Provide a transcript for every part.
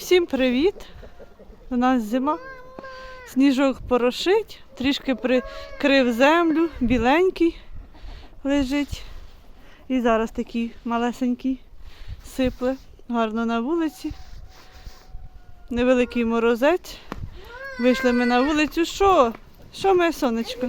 Всім привіт! У нас зима. Сніжок порошить, трішки прикрив землю, біленький лежить. І зараз такий малесенький сипле, гарно на вулиці. Невеликий морозець. Вийшли ми на вулицю. Що? Що моє сонечко?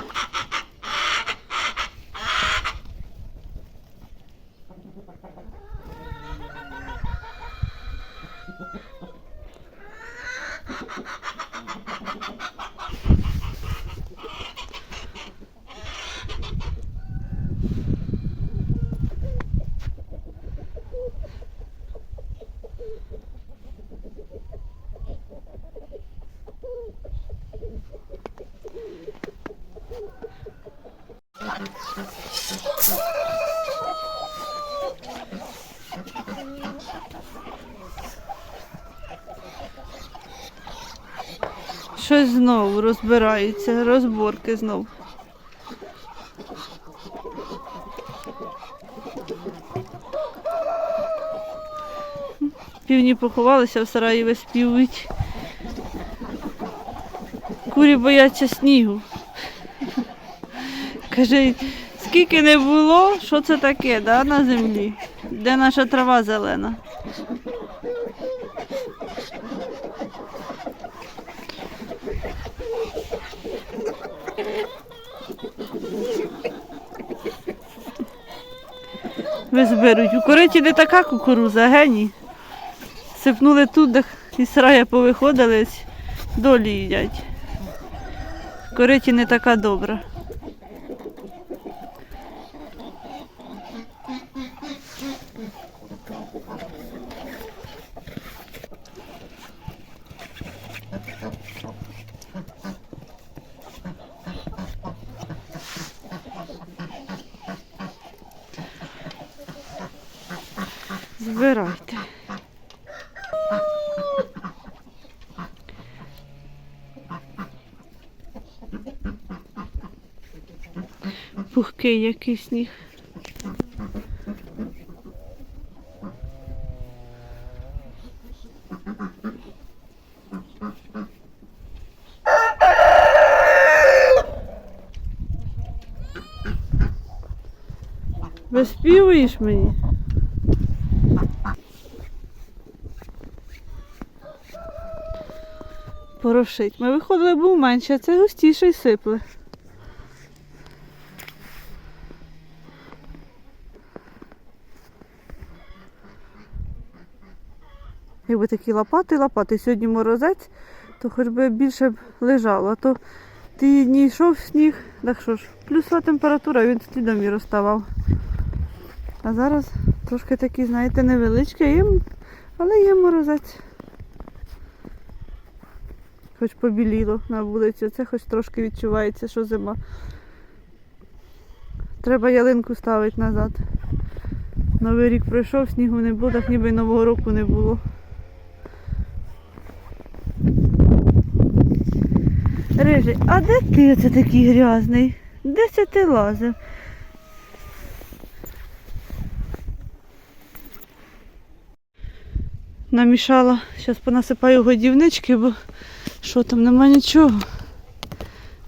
Щось знову розбирається, розборки знову. Півні поховалися в сараї виспівують. Курі бояться снігу. Каже, скільки не було, що це таке, да, на землі? Де наша трава зелена? Визберуть. У кориті не така кукуруза, гені. Сипнули тут, із сарая повиходили, долі їдять. Кориті не така добра. Пухкий який сніг. Виспівуєш мені? Порошить. Ми виходили, був менше, а це густіше й сипле. Якби такі лопати, лопати. Сьогодні морозець, то хоч би більше б лежало. А то ти дні йшов сніг, так що ж, плюсова температура, він слідом і розставав. А зараз трошки такий, знаєте, невеличкий, але є морозець. Хоч побіліло на вулиці, це хоч трошки відчувається, що зима. Треба ялинку ставити назад. Новий рік пройшов, снігу не було, так ніби нового року не було. Рижий, а де ти оце такий грязний? Де це ти лазив? Намішала, зараз понасипаю годівнички, бо що там, нема нічого.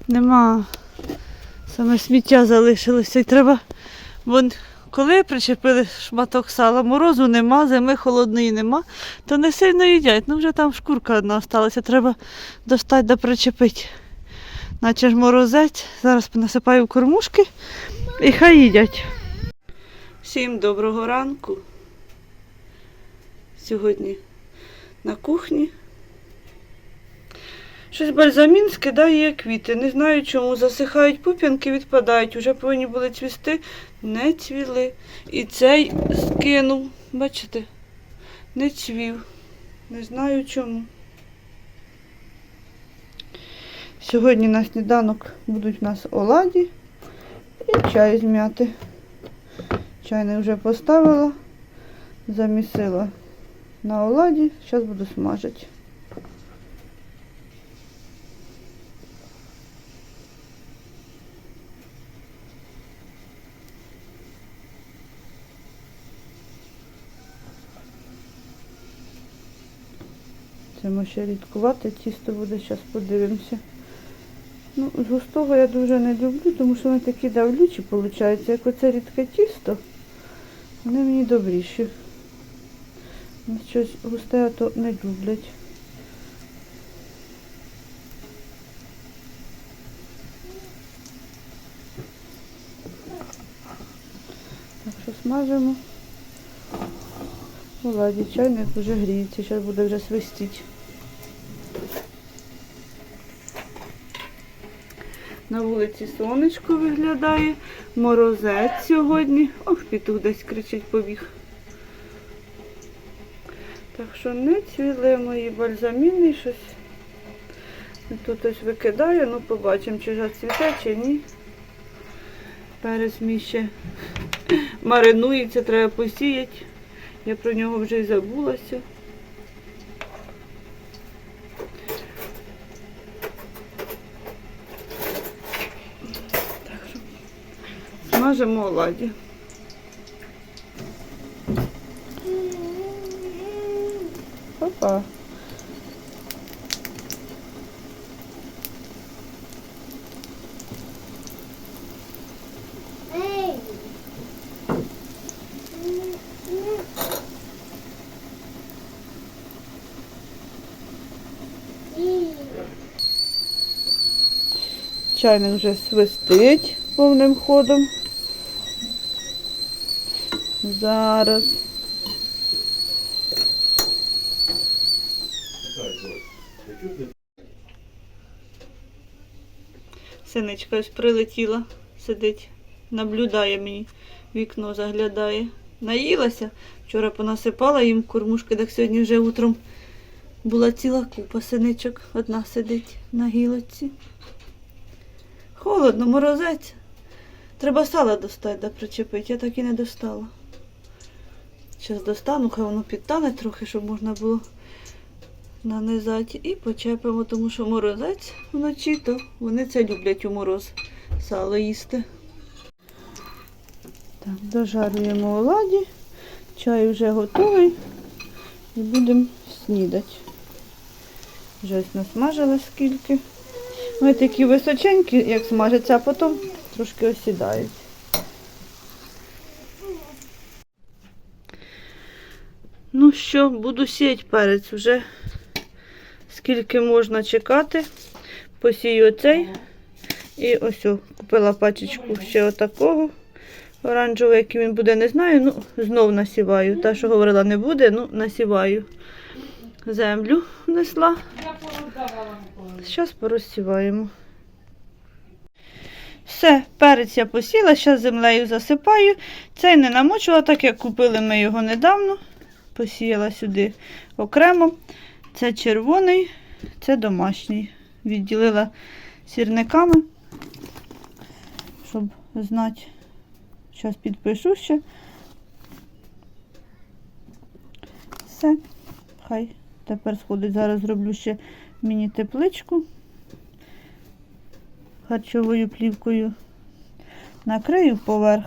Нема. Саме сміття залишилося. І треба. Вон, коли причепили шматок сала, морозу нема, зими холодної нема, то не сильно їдять. Ну вже там шкурка одна осталася, треба достати да причепити. Наче ж морозець. Зараз понасипаю кормушки і хай їдять. Всім доброго ранку. Сьогодні на кухні. Щось бальзамін скидає квіти. Не знаю чому. Засихають пуп'янки, відпадають. Уже повинні були цвісти, не цвіли. І цей скинув, бачите, не цвів. Не знаю чому. Сьогодні на сніданок будуть у нас оладі і чай змяти. м'яти. Чайник вже поставила, замісила на оладі, зараз буду смажити. Це ще рідкувати, тісто буде, зараз подивимося. Ну, з густого я дуже не люблю, тому що вони такі давлючі, виходить. Як оце рідке тісто, вони мені добріші. Ну, Щось густе то не люблять. Так що смажимо. У ладі чайник вже гріється, зараз буде вже свистіти. На вулиці сонечко виглядає, морозець сьогодні. Ох, петух десь кричить побіг. Так що не цвіли мої бальзаміни щось. Тут ось викидаю, ну побачимо, чи зацвіте, чи ні. Перець мій ще маринується, треба посіяти. Я про нього вже й забулася. Смажимо оладі. Опа. Чайник вже свистить повним ходом. Зараз. Синичка ось прилетіла, сидить, наблюдає мені, вікно заглядає. Наїлася. Вчора понасипала їм кормушки, так сьогодні вже утром була ціла купа синичок. Одна сидить на гілочці. Холодно, морозець. Треба сала достати, да причепити. Я так і не достала. Зараз достану, хай воно підтане трохи, щоб можна було нанизати. І почепимо, тому що морозець вночі, то вони це люблять у мороз. Сало їсти. Так, дожарюємо оладі. Чай вже готовий. І будемо снідати. Вже ось насмажила скільки. Вони такі височенькі, як смажаться, а потім трошки осідають. Що, буду сіяти перець вже. Скільки можна чекати. Посію оцей. І ось купила пачечку ще отакого оранжевого, який він буде, не знаю. Ну, знов насіваю. Та, що говорила, не буде, ну насіваю. Землю внесла. Зараз порозсіваємо. Все, перець я посіла, зараз землею засипаю. Цей не намочила, так як купили ми його недавно. Посіяла сюди окремо. Це червоний, це домашній. Відділила сірниками, щоб знати. Зараз підпишу ще. Все, хай тепер сходить. Зараз зроблю ще міні-тепличку харчовою плівкою. Накрию поверх,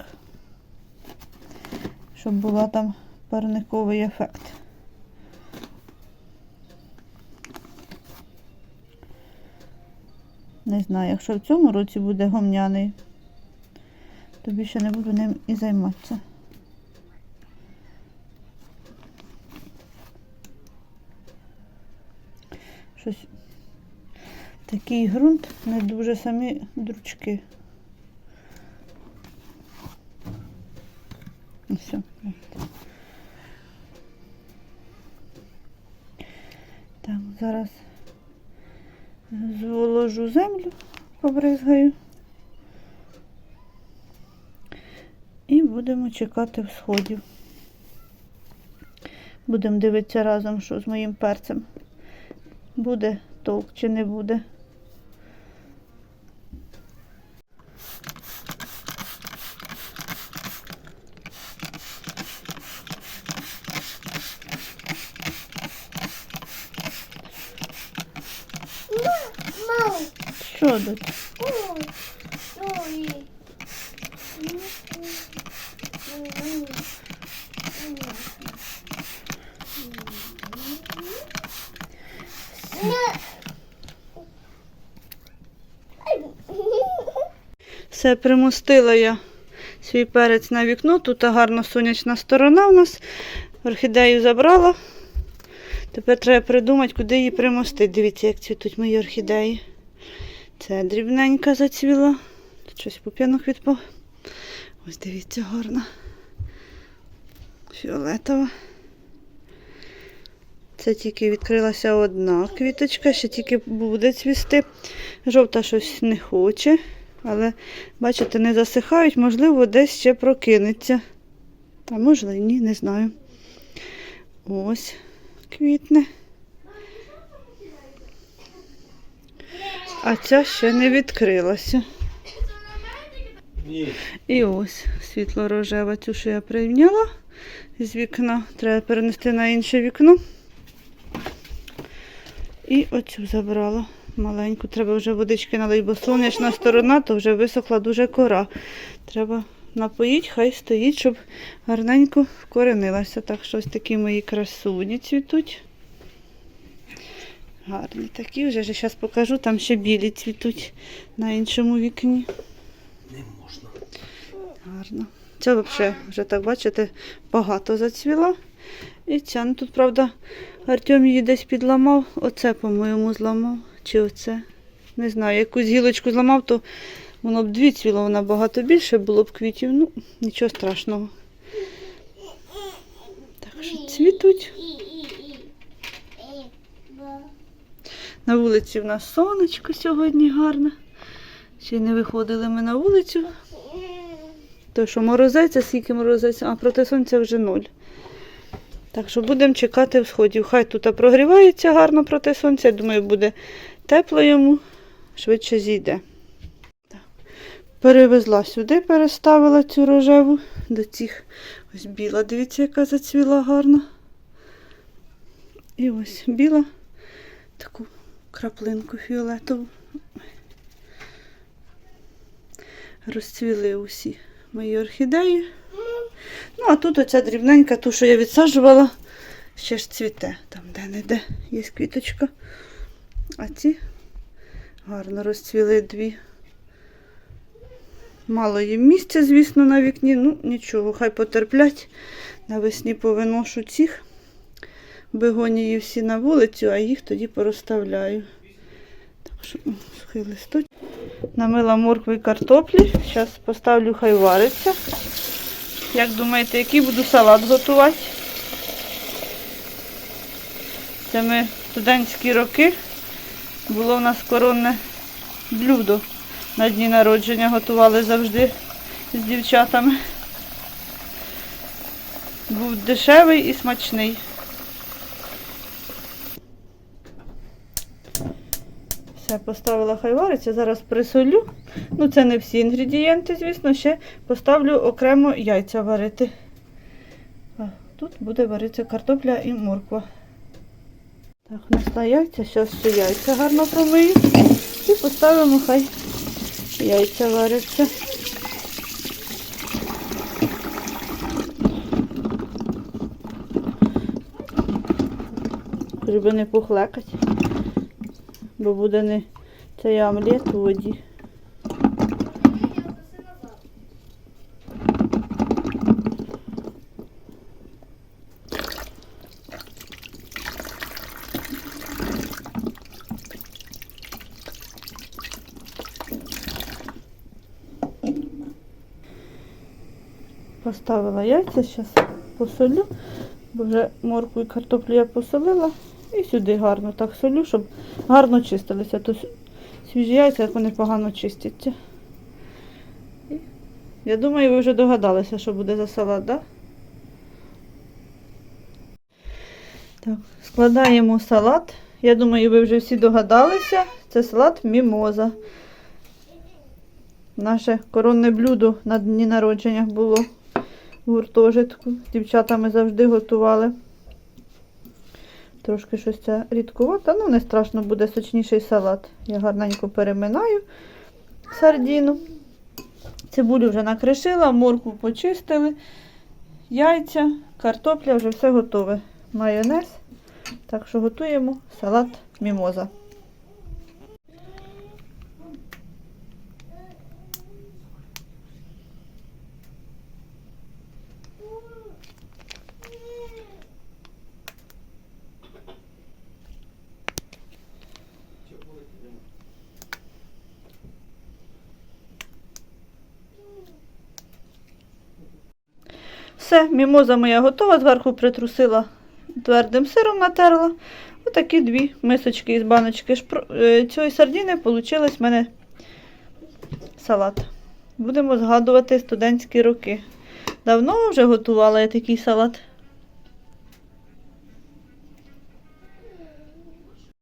щоб була там парниковий ефект. Не знаю, якщо в цьому році буде гомняний, то більше не буду ним і займатися. Щось такий ґрунт, не дуже самі дручки. Ну, Все. Так, зараз зволожу землю, побризгаю. І будемо чекати всходів. Будемо дивитися разом, що з моїм перцем. Буде толк чи не буде. Що тут? Все, примостила я свій перець на вікно. Тут гарно сонячна сторона у нас. Орхідею забрала. Тепер треба придумати, куди її примостити. Дивіться, як цвітуть мої орхідеї. Це дрібненька зацвіла. Тут щось пуп'янок відпав. Ось дивіться, гарна. Фіолетова. Це тільки відкрилася одна квіточка, ще тільки буде цвісти. Жовта щось не хоче, але, бачите, не засихають, можливо, десь ще прокинеться. А можливо, ні, не знаю. Ось квітне. А ця ще не відкрилася. Ні. І ось світло-рожева, цю, що я прийняла з вікна. Треба перенести на інше вікно. І оцю забрала маленьку. Треба вже водички налить, бо сонячна сторона, то вже висохла дуже кора. Треба напоїть, хай стоїть, щоб гарненько вкоренилася. Так що ось такі мої красуні цвітуть. Гарні такі вже. Зараз покажу, там ще білі цвітуть на іншому вікні. Не можна. Гарно. Ця взагалі, вже так бачите, багато зацвіла. І ця, ну тут, правда, Артем її десь підламав. Оце, по-моєму, зламав. Чи оце? Не знаю, якусь гілочку зламав, то воно б дві цвіло, вона багато більше було б квітів. Ну, нічого страшного. Так що цвітуть. На вулиці в нас сонечко сьогодні гарне. Ще й не виходили ми на вулицю. То що морозець, а скільки морозець, а проти сонця вже нуль. Так що будемо чекати всходів. Хай тут прогрівається гарно проти сонця. Я думаю, буде тепло йому, швидше зійде. Так. Перевезла сюди, переставила цю рожеву до цих. Ось біла, дивіться, яка зацвіла гарно. І ось біла, таку краплинку фіолетову. Розцвіли усі мої орхідеї. Ну, а тут оця дрібненька, ту, що я відсаджувала, ще ж цвіте. Там де-не-де є квіточка. А ці гарно розцвіли дві. Мало їм місця, звісно, на вікні. Ну, нічого, хай потерплять. Навесні повиношу цих бегонії всі на вулицю, а їх тоді порозставляю. Так що сухий листочок. Намила моркви і картоплі. Зараз поставлю, хай вариться. Як думаєте, який буду салат готувати? Це ми студентські роки. Було в нас коронне блюдо. На дні народження готували завжди з дівчатами. Був дешевий і смачний. Все, поставила хай вариться, зараз присолю. Ну, це не всі інгредієнти, звісно, ще поставлю окремо яйця варити. А, тут буде варитися картопля і морква. Так, внесла яйця, зараз ще яйця гарно промию. І поставимо хай яйця варяться. Щоб не похлекать бо буде не цей омлет у воді. Поставила яйця, зараз посолю, бо вже моркву і картоплю я посолила. І сюди гарно так солю, щоб гарно чистилися. То свіжі яйця, як вони погано чистяться. Я думаю, ви вже догадалися, що буде за салат? Да? Так, складаємо салат. Я думаю, ви вже всі догадалися. Це салат мімоза. Наше коронне блюдо на дні народження було в гуртожитку. З дівчатами завжди готували. Трошки щось це рідкувато, ну не страшно, буде сочніший салат. Я гарненько переминаю сардіну. Цибулю вже накришила, моркву почистили, яйця, картопля, вже все готове. Майонез. Так що готуємо салат мімоза. Все, мімоза моя готова, зверху притрусила твердим сиром натерла. Отакі дві мисочки із баночки е, цієї сардіни вийшли в мене салат. Будемо згадувати студентські роки. Давно вже готувала я такий салат.